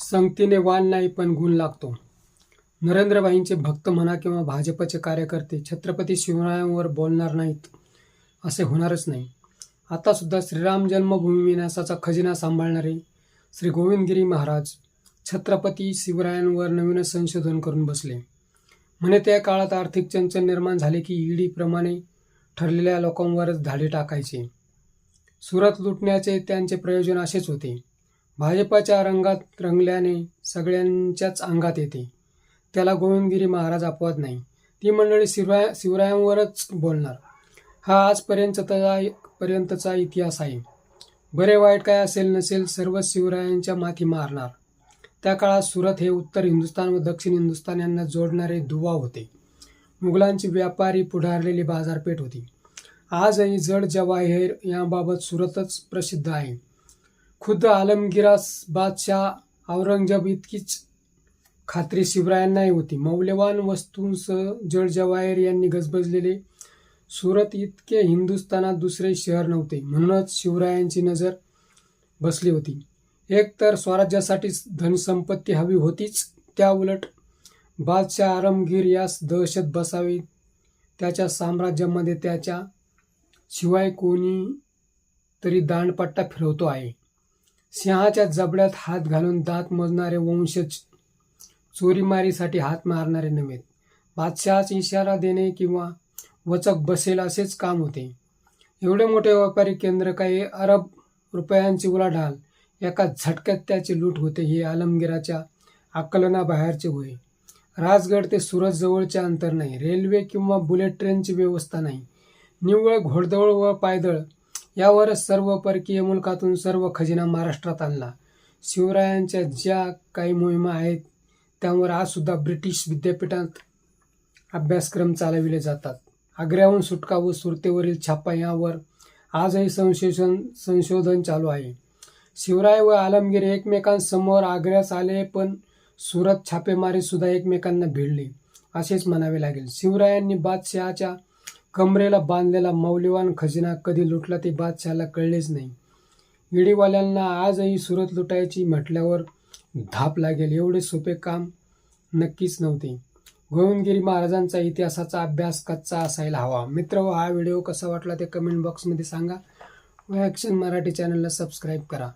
संगतीने वाण नाही पण गुण लागतो. नरेंद्रबाईंचे भक्त म्हणा किंवा भाजपचे कार्यकर्ते छत्रपती शिवरायांवर बोलणार नाहीत असे होणारच नाही. आतासुद्धा श्रीराम जन्मभूमी विन्यासाचा खजिना सांभाळणारे श्री गोविंदगिरी महाराज छत्रपती शिवरायांवर नवीन संशोधन करून बसले. म्हणे त्या काळात आर्थिक चंचल निर्माण झाले की ईडीप्रमाणे ठरलेल्या लोकांवरच धाडे टाकायचे. सुरत लुटण्याचे त्यांचे प्रयोजन असेच होते. भाजपाच्या रंगात रंगल्याने सगळ्यांच्याच अंगात येते. त्याला गोविंदगिरी महाराज अपवाद नाही. ती मंडळी शिवराय शिवरायांवरच बोलणार. हा आजपर्यंतचा पर्यंतचा इतिहास आहे. बरे वाईट काय असेल नसेल सर्व शिवरायांच्या माथी मारणार. त्या काळात सुरत हे उत्तर हिंदुस्थान व दक्षिण हिंदुस्थान यांना जोडणारे दुवा होते. मुघलांची व्यापारी पुढारलेली बाजारपेठ होती. आजही जड जवाहेर याबाबत सुरतच प्रसिद्ध आहे. खुद्द आलमगिरास बादशाह औरंगजेब इतकीच खात्री शिवरायांनाही होती. मौल्यवान वस्तूंसह जड यांनी गजबजलेले सुरत इतके हिंदुस्थानात दुसरे शहर नव्हते. म्हणूनच शिवरायांची नजर बसली होती. एक तर स्वराज्यासाठीच धनसंपत्ती हवी होतीच त्या उलट बादशाह आरमगीर यास दहशत बसावी त्याच्या साम्राज्यामध्ये त्याच्या शिवाय कोणी तरी दांडपट्टा फिरवतो आहे. सिंहाच्या जबड्यात हात घालून दात मोजणारे वंशज चोरीमारीसाठी हात मारणारे नव्हेत बादशहाच इशारा देणे किंवा वचक बसेल असेच काम होते. एवढे मोठे व्यापारी केंद्र काही अरब रुपयांची उलाढाल एका झटक्यात त्याची लूट होते हे आलमगिराच्या आकलनाबाहेरचे होय. राजगड ते सुरत जवळचे अंतर नाही. रेल्वे किंवा बुलेट ट्रेनची व्यवस्था नाही. निव्वळ घोडदळ व पायदळ यावरच सर्व परकीय मुलकातून सर्व खजिना महाराष्ट्रात आणला. शिवरायांच्या ज्या काही मोहिमा आहेत त्यावर आजसुद्धा ब्रिटिश विद्यापीठात अभ्यासक्रम चालविले जातात. आग्र्याहून सुटका व सुरतेवरील छापा यावर आजही संशोधन संशोधन चालू आहे. शिवराय व आलमगीर एकमेकांसमोर आग्र्यास आले पण सुरत छापेमारीसुद्धा एकमेकांना भिडली असेच म्हणावे लागेल. शिवरायांनी बादशहाच्या कमरेला बांधलेला मौल्यवान खजिना कधी लुटला ते बादशहाला कळलेच नाही. ईडीवाल्यांना आजही सुरत लुटायची म्हटल्यावर धाप लागेल एवढे सोपे काम नक्कीच नव्हते. गोविंदगिरी महाराजांचा इतिहासाचा अभ्यास कच्चा असायला हवा. मित्र हा व्हिडिओ कसा वाटला ते कमेंट बॉक्समध्ये सांगा व ॲक्शन मराठी चॅनलला सबस्क्राईब करा.